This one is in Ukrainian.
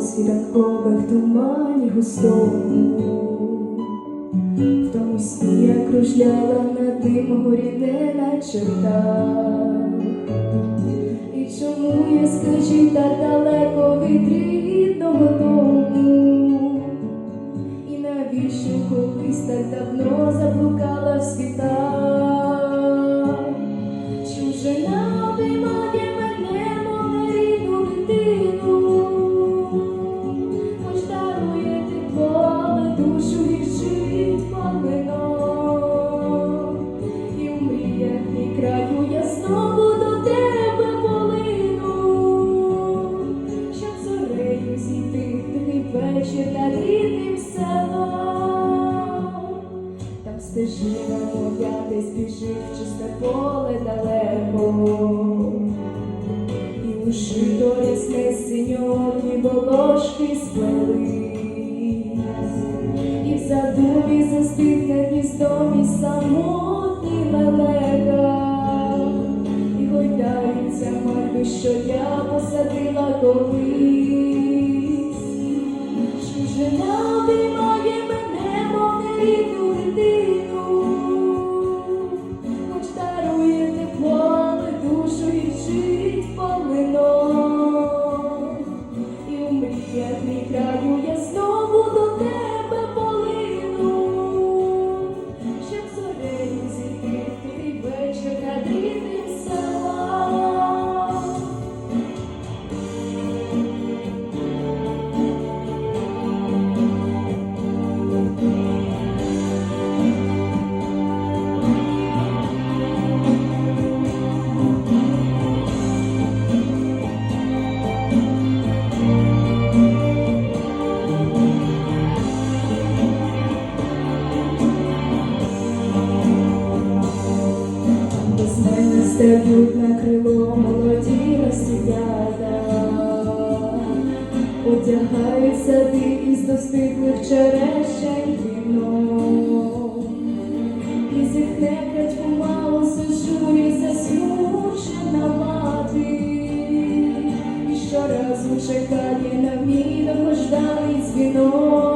світанкове в тумані густому, в тому сні я кружляла над ним горі, де наче птах. І чому я, скажіть, так далеко Стежина моя десь біжить в чисте поле далеко. І ушито рясне синьоні волошки сплелись. І в задумі застигне гніздом і самотній лелека. І гойдаються мальви, що я посадила колись. Стебуть на крило молоді росіяна, одягає сади із достиглих черешень віно, і зітхне крадьку мало сушурі засмучена мати, і щоразу чекає на мій догожданий дзвінок.